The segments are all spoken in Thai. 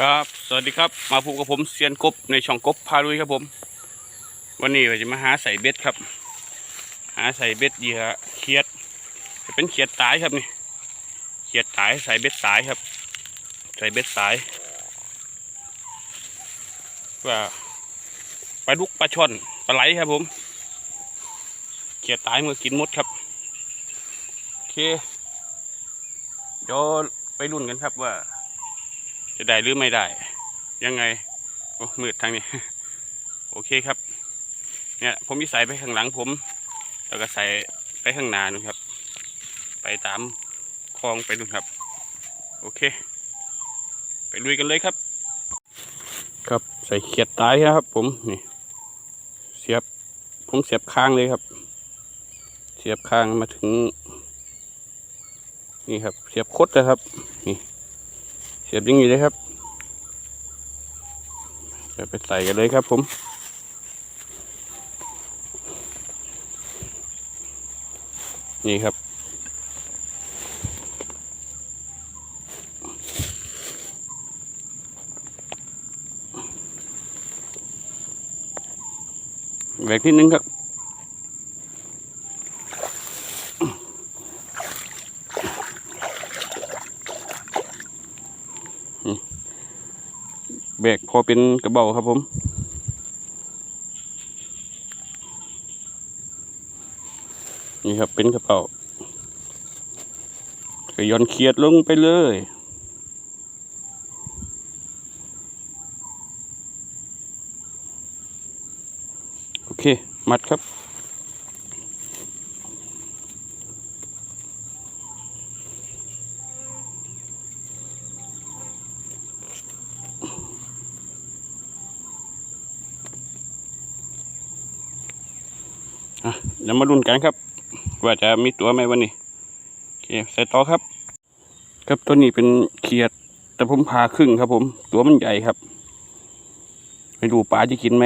ครับ สวัสดีครับ มาพบกับผมเซียนกบในช่องกบพาลุยครับผม วันนี้เราจะมาหาใส่เบ็ดครับ หาใส่เบ็ดเหยื่อเขียด จะเป็นเขียดตายครับนี่ เขียดตายใส่เบ็ดสายครับ ใส่เบ็ดสาย ว่าปลาดุกปลาช่อนปลาไหลครับผม เขียดตายเมื่อกินมดครับ โอเค เดี๋ยวไปรุ่นกันครับว่า จะได้หรือไม่ได้ ยังไงโอ้มืดทางนี้ โอเคครับ เนี่ยผมมีใส่ไปข้างหลังผม แล้วก็ใส่ไปข้างหน้านู่นครับ ไปตามคลองไปนู่นครับ โอเค ไปลุยกันเลยครับ ครับใส่เขียดตายครับ ผมนี่เสียบ ผมเสียบข้างเลยครับ เสียบข้างมาถึง นี่ครับ เสียบคดนะครับ นี่ สียบยังนี้เลยครับเดี๋ยวไปใส่กันเลยครับผม นี่ครับ แหวกนิดนึงครับ แบกพอเป็นกระเบาครับผมนี่ครับเป็นกระเป๋าก็ย้อนเขียดลงไปเลย โอเค มัดครับ ดี๋ยวมาลุ้นกันครับ ว่าจะมีตัวไหมวันนี้โอเคใส่ต่อครับ ครับตัวนี้เป็นเขียด แต่ผมพาครึ่งครับ ผม ตัวมันใหญ่ครับ ไปดูปลาจะกินไหม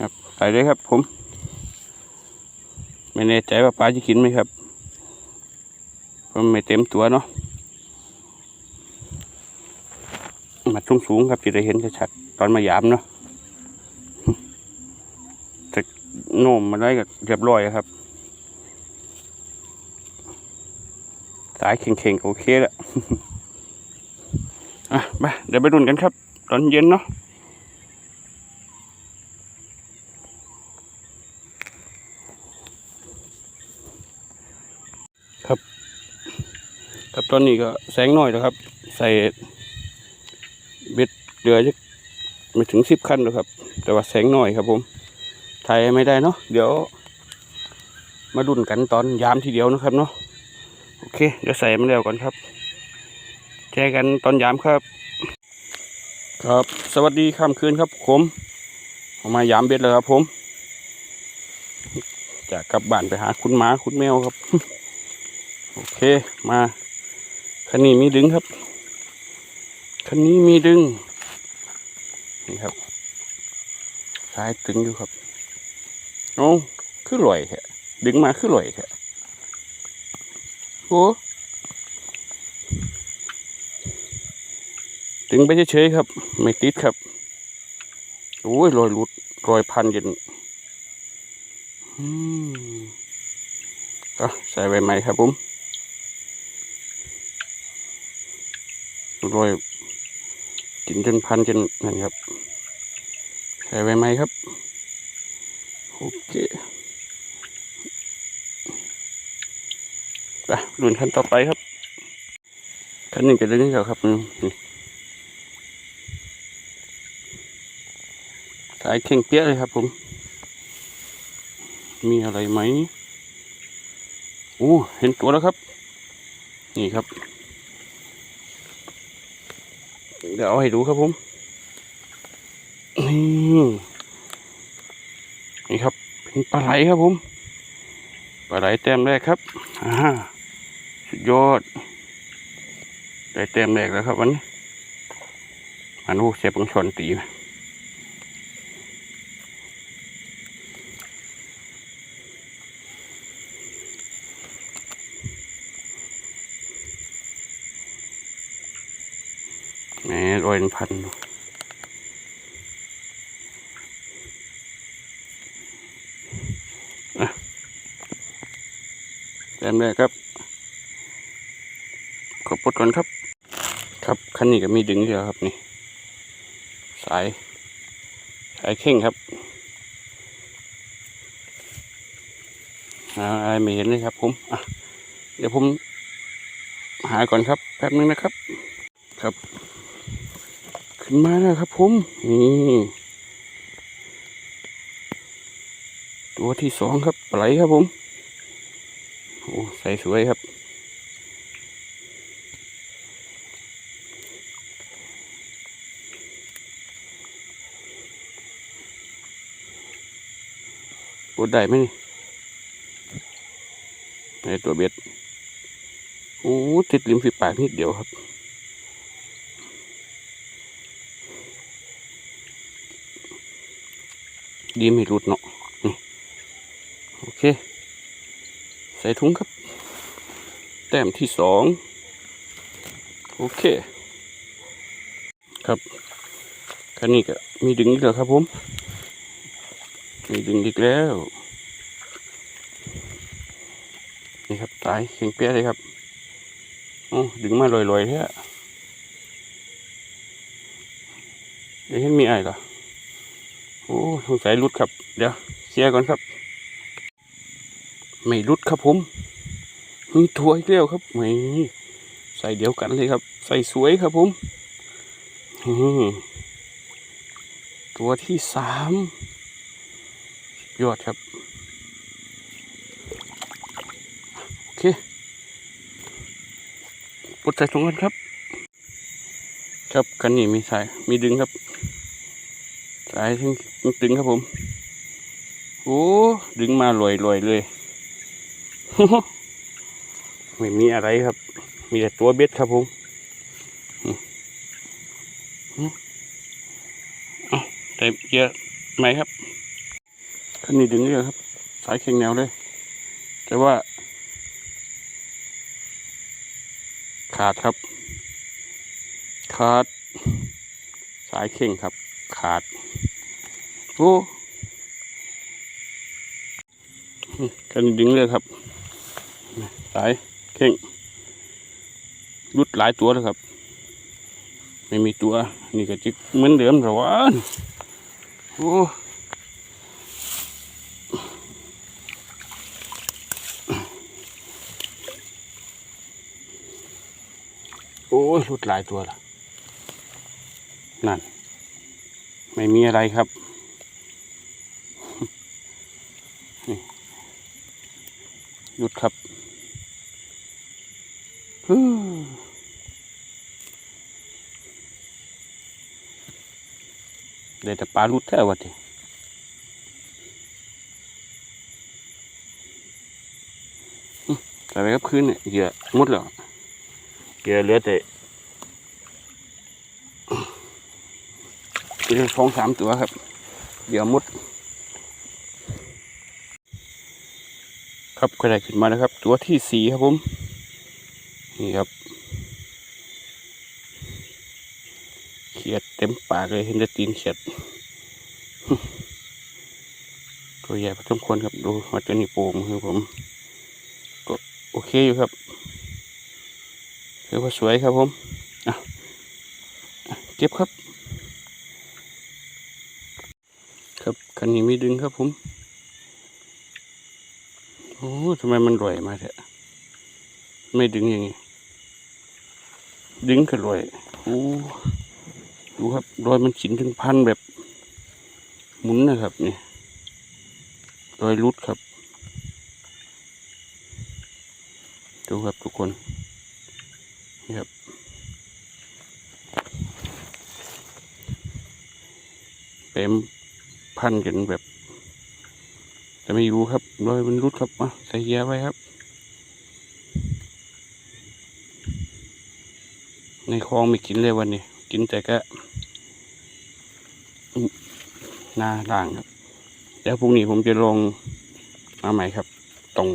ครับใส่เลยครับ ผม ไม่แน่ใจว่าปลาจะกินไหมครับเพราะไม่เต็มตัวเนาะมาสูงสูงๆครับจะได้เห็นชัดๆตอนมายามเนาะ โน้มมาได้ก็เรียบร้อยครับ สายเข่งๆโอเคแล้วอะไปเดี๋ยวไปดุนกันครับ ตอนเย็นเนาะครับ ครับตอนนี้ก็แสงหน้อยแล้วครับ ใส่เบ็ดเรือจะไม่ถึงสิบคันแล้วครับ แต่ว่าแสงหน้อยครับผม ถ่ายไม่ได้เนาะเดี๋ยว มาดุนกันตอนยามทีเดียวนะครับเนาะโอเค เดี๋ยวใส่มันแล้วก่อนครับแจอกันตอนยามครับ ครับสวัสดีค่ำคืนครับผมผมมายามเบ็ดแล้วครับ ผม จะกลับบ้านไปหาคุณหมาคุณแมวครับ โอเคมาคันนี้มีดึงครับคันนี้มีดึงนี่ครับสายตึงอยู่ครับ โอ้คือลอยแท้ดึงมาคือลอยแท้โอ้ดึงไปเฉยๆครับ ไม่ติดครับโอ้ยลอยหลุดลอยพันยันอืมก็ใส่ใบไม้ครับผมลอยกินจนพันจนนั่นครับ ใส่ใบไม้ครับ โอเค ไปรุ่นขั้นต่อไปครับขั้นหนึ่งจะเล่นนี่ครับนี่นี่สายเข่งเปี้ยเลยครับผม มีอะไรไหมโอ้เห็นตัวแล้วครับ นี่ครับ เดี๋ยวเอาให้ดูครับผม นี่นี่ครับเป็นปลาไหลครับผม ปลาไหลแต้มแรกครับอ่า สุดยอด ได้แต้มแรกแล้วครับวันนี้อันนู้เสียบของชนตีแหมรอยเป็นพันอะแต้มแรกครับ ปลดก่อนครับ ครับคันนี้ก็มีดึงเดียวครับนี่ สาย สายเข่งครับอ่าอะไรไม่เห็นเลยครับ ผมอะเดี๋ยวผม หาก่อนครับ แป๊บนึงนะครับ ครับ ขึ้นมาแล้วครับ ผมนี่ตัวที่สองครับปลาไหลครับผมโอ้ใส่สวยครับ ปวดได้ไหมนี่ในตัวเบ็ดโอ้ติดริมฝีปากนิดเดียวครับ ดีไม่รุดเนาะนี่โอเค ใส่ถุงครับ แต้มที่สองโอเค ครับคันนี้ก็มีดึงอีกแล้วครับผม มีดึงอีกแล้ว นี่ครับตายเข่งเปี้ยเลยครับโอ้ดึงมาลอยๆแท้เดี๋ยวเห็นมีไอ้เหรอโอ้สงสัยรุดครับ เดี๋ยวเคลียร์ก่อนครับ ไม่รุดครับผมมีตัวอีกแล้วครับไม่ใส่เดียวกันเลยครับ ใส่สวยครับผมอืมตัวที่สาม ยอดครับ โอเคปลดใส่ถุงกันครับ ครับคันนี้มีสาย มีดึงครับ สายถึงตึงครับผม โอ้ ดึงมาลอยลอยเลย ไม่มีอะไรครับ มีแต่ตัวเบ็ดครับผมอืมอืมเอาแต่เยอะไหมครับ คันนี้ดึงเยอะครับ สายแข็งแนวเลย แต่ว่า ขาดครับ ขาด สายเข่งครับ ขาดโอ้นี่กันดึงเลยครับ สายเข่งรุดหลายตัวแล้วครับ ไม่มีตัว นี่ก็จิกเหมือนเดิมหรอวะโอ้ ยรุดหลายตัวละนั่น ไม่มีอะไรครับนี่หยุดครับฮู้เดี๋ยวแต่ปลาลุดแท้วะทีแต่ไปกับคืนเนี่ยเหยื่อหมดแล้ว เหยื่อเหลือแต่เหลือสองสามตัวครับเหยื่อหมดครับก็ได้ขึ้นมาแล้วครับ ตัวที่สี่ครับผม นี่ครับ เขียดเต็มปากเลยเห็นแต่ตีนเขียด ตัวใหญ่พอสมควรครับ ดูมาตัวนี้โป่งคือผม ก็โอเคอยู่ครับ ถือว่าสวยครับผมเก็บครับ ครับคันนี้มีดึงครับผม โอ้ทำไมมันรวยมาเถอะไม่ดึงอย่างงี้ ดึงก็รวยโอ้ดูครับรอยมันฉินถึงพันแบบ หมุนนะครับนี่รอยรุดครับ ดูครับทุกคน นี่ครับ เต็มพันกันแบบแต่ไม่รู้ครับรอยมันรุดครับมาใส่เกียร์ไว้ครับ ในคลองไม่กินเลยวันนี้ กินแต่ก็หน้าด่างครับ เดี๋ยวพรุ่งนี้ผมจะลงมาใหม่ครับ ตรง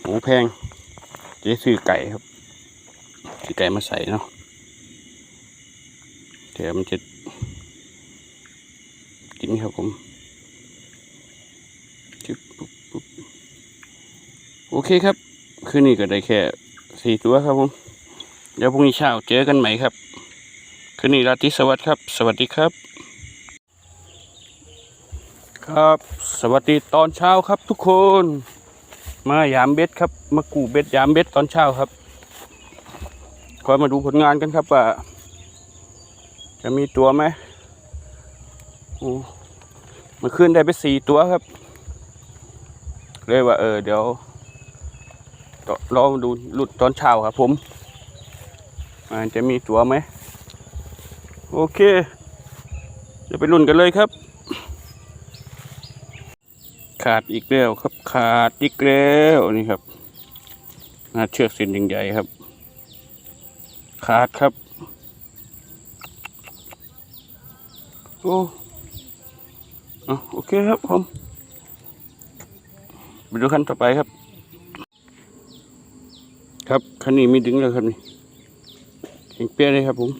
หมูแพงเจะซื้อไก่ครับ ซื้อไก่มาใส่เนาะแต่มันจะกินครับผมจึ๊บปุ๊บปุ๊บโอเคครับ คืนนี้ก็ได้แค่สี่ตัวครับผมเดี๋ยวพรุ่งนี้เช้าเจอกันใหม่ครับ คืนนี้ราตรีสวัสดิ์ครับ สวัสดีครับ ครับ สวัสดีตอนเช้าครับทุกคน มายามเบ็ดครับ มากูเบ็ดยามเบ็ดตอนเช้าครับ คอยมาดูผลงานกันครับว่าจะมีตัวไหมโอ้มันขึ้นได้ไปสี่ตัวครับ เลยว่าเออเดี๋ยวลองดูหลุดตอนเช้าครับผมมันจะมีตัวไหม โอเคเดี๋ยวไปลุ้นกันเลยครับ ขาดอีกแล้วครับ ขาดอีกแล้วนี่ครับน่าเชือกเส้นใหญ่ๆครับ ขาดครับ โอ้อะโอเคครับผมไปดูขั้นต่อไปครับ ครับคันนี้มีดึงแล้วครับนี่เก่งเปี้ยเลยครับผม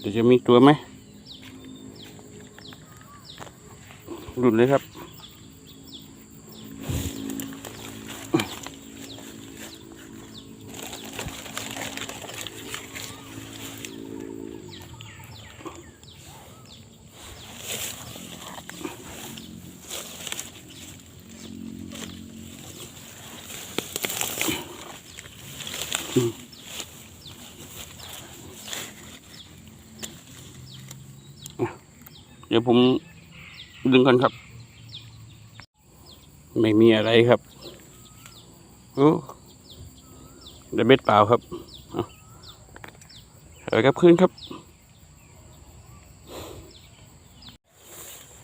เดี๋ยวจะมีตัวไหมหลุดเลยครับ เดี๋ยวผมดึงกันครับ ไม่มีอะไรครับ โอ้ได้เบ็ดเปล่าครับเอาเอากลับคืนครับ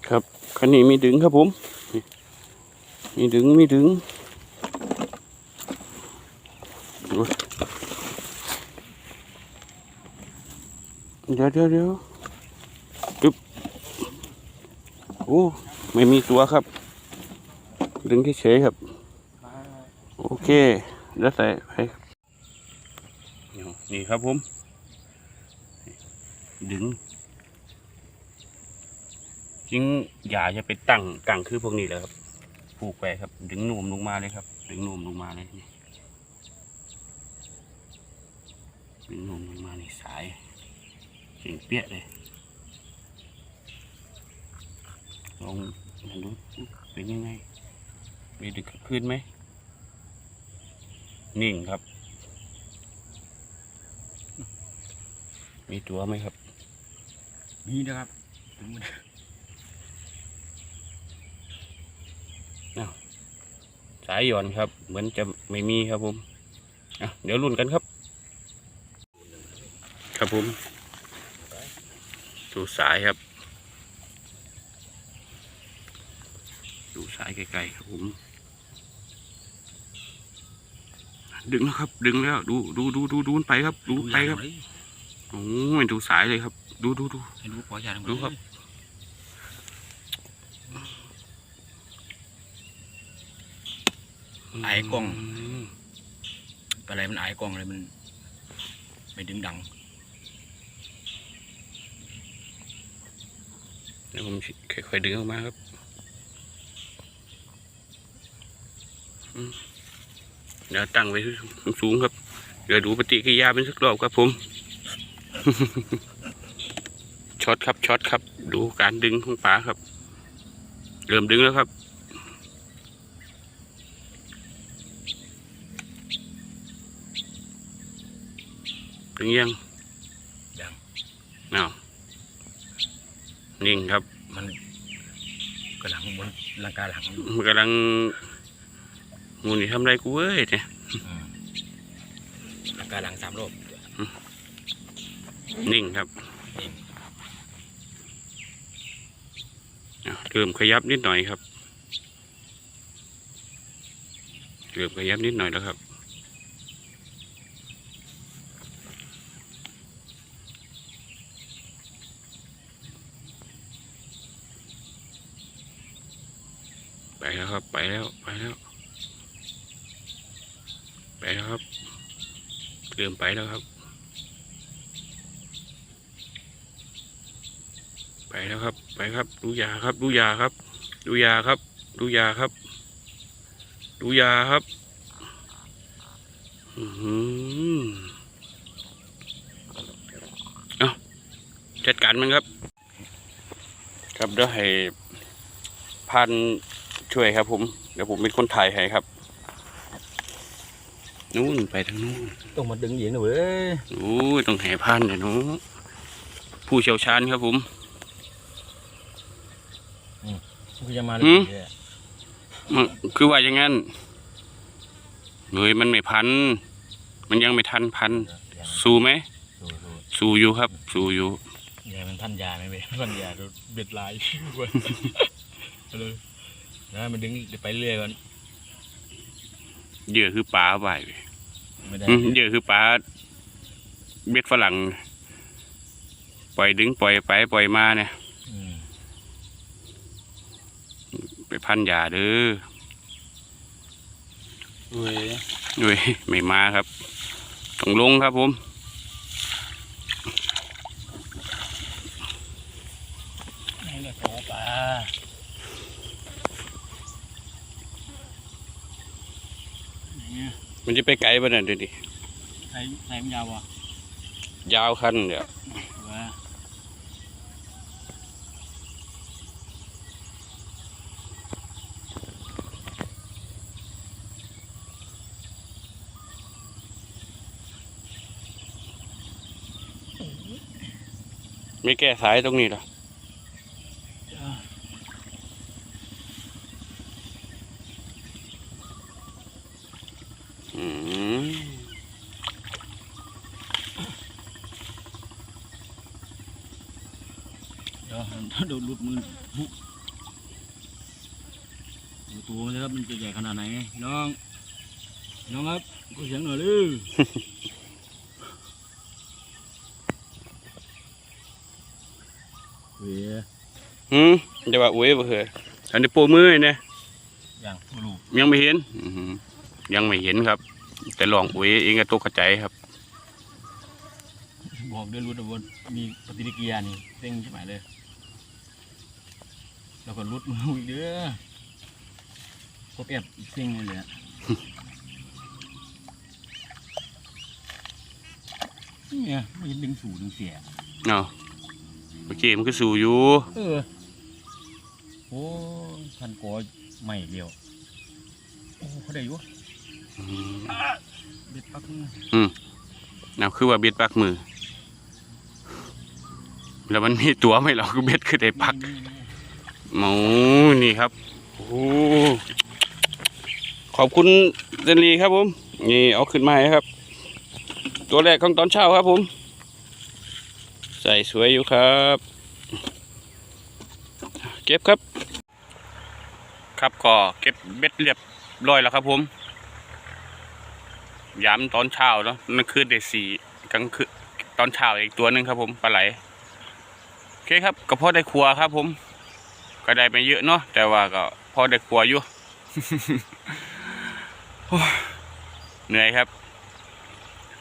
ครับคันนี้มีดึงครับผม มีดึงมีดึงเดี๋ยวเดี๋ยวเดี๋ยวโอ้ ไม่มีตัวครับ ดึงเฉยๆครับ โอเคแล้วใส่ไปนี่ครับผม ดึงจริงอย่าจะไปตั้งกังคือพวกนี้เลยครับ ผูกไปครับ ดึงหนุ่มลงมาเลยครับ ดึงหนุ่มลงมาเลยนี่ดึงหนุ่มลงมาในสายเสียงเปี้ยเลยลองดูเป็นยังไงมีดึกขึ้นไหม นิ่งครับ มีตัวไหมครับ มีนะครับถึงมันสายหย่อนครับ เหมือนจะไม่มีครับผมอะเดี๋ยวลุ้นกันครับ ครับผมดูสายครับ ดูสายไกลๆครับผม ดึงแล้วครับ ดึงแล้ว ดูดูดูดูดูมันไปครับ ดูไปครับโอ้ยดูสายเลยครับ ดูดูดูให้รู้ปล่อยยาดูครับไอ้กล้องมอะไรมันไอ้กล้องอะไรมันไม่ดึงดังเดี๋ยวผมค่อยๆดึงออกมาครับ อืม เดี๋ยวตั้งไว้สูงๆครับเดี๋ยวดูปฏิกิริยาเป็นสักรอบครับผมช็อตครับช็อตครับ ดูการดึงของปลาครับ เริ่มดึงแล้วครับดึงยังยังเอานิ่งครับ มันกำลังบนร่างกายหลังอยู่มันกำลัง หมูนี่ทำอะไรกูเว้ยเนี่ยอืมร่างกายหลังสามรอบนิ่งครับนิ่งอะเริ่มขยับนิดหน่อยครับเริ่มขยับนิดหน่อยแล้วครับไปแล้วครับ ไปแล้ว ไปแล้ว ไปแล้วครับเริ่มไปแล้วครับ ไปแล้วครับ ไปครับ ดูยาครับ ดูยาครับ ดูยาครับ ดูยาครับ ดูยาครับอือหือเอาจัดการมันครับ ครับเดี๋ยวให้พันช่วยครับผม เดี๋ยวผมเป็นคนถ่ายให้ครับ นู่นไปทางนู้นต้องมาดึงเหยียงหน่อยเว้ยโอ้ยต้องแห่พันเดี๋ยวหนูผู้เชี่ยวชาญครับผมมันจะมาหืเลยมมันคือว่าอย่างนั้นเฮ้ยมันไม่พัน มันยังไม่ทันพัน สู้ไหม สู้สู้สู้อยู่ครับ สู้อยู่อย่ามันพันยาไหมเว้ยพันยาดูเบ็ดลายเว้ยเอาเลยนะมันดึงเดี๋ยวไปเรื่อยก่อน เหยื่อคือปลาไปไม่ได้อืมเหยื่อคือปลาเบ็ดฝรั่ง ปล่อยดึงปล่อยไปปล่อยมาเนี่ยอืมไปพันยาเด้อเว้ยเว้ยไม่มาครับ ต้องลงครับผม นี่แหละขอปลา มันจะ ไปไกลป่ะเนี่ยเดี๋ยวดิใส่ใส่มันยาววะยาวคันเดี๋ยวว่าไม่แก้สายตรงนี้หรออืม เดี๋ยวถ้าโดนรุด มือดูตัวมันนะครับมันจะใหญ่ขนาดไหนพี่น้องพี่น้องครับก็เสียงหน่อยเลยเว้ยหืมจะว่าอุ้ยบ่เหรออันนี้โปรมือเนี่ยอย่างไม่รู้ยังไม่เห็นอื้อหือยังไม่เห็นครับ แต่ลองอุ้ยเองก็ตกกระใจครับบอกด้วยรุดว่ามีปฏิกิริยานี่เร่งใช่ไหมเลย แล้วก็รุดมืออีกเด้อพบแอบอีกเร่งเลยอะเนี่ยมันจะดึงสูดึงเสียเนาะโอเคมันก็สู้อยู่ เออ โอ้ท่านกอไม่เดียว โอ้เขาได้อยู่อืมเบ็ดปักมือน่าคือว่าเบ็ดปักมือ แล้วมันมีตัวไหมเราคือเบ็ดคือได้ปัก หมูนี่ครับโอ้ขอบคุณเจนลีครับผม นี่เอาขึ้นมาให้ครับ ตัวแรกของตอนเช้าครับผม ใส่สวยอยู่ครับ เก็บครับ ครับก็เก็บเบ็ดเรียบร้อยแล้วครับผมย้ำตอนเช้าเนาะนั่นคือเดสี่กลางคืนตอนเช้าอีกตัวหนึ่งครับผมปลาไหลโอเคครับก็พอได้ครัวครับผม ก็ได้ไม่เยอะเนาะแต่ว่าก็พอได้ครัวอยู่โอ้ยเหนื่อยครับ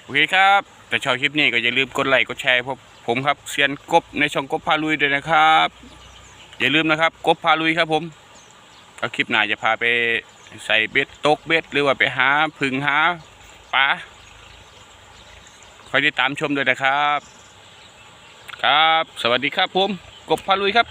โอเคครับ แต่ชอบคลิปนี้ก็อย่าลืมกดไลค์กดแชร์พวกผมครับเซียนกบในช่องกบพาลุยด้วยนะครับ อย่าลืมนะครับ กบพาลุยครับผมเอาคลิปหน้าจะพาไปใส่เบ็ดตกเบ็ดหรือว่าไปหาพึ่งหาปลาคอยติดตามชมด้วยนะครับ ครับ สวัสดีครับผม กบพาลุยครับ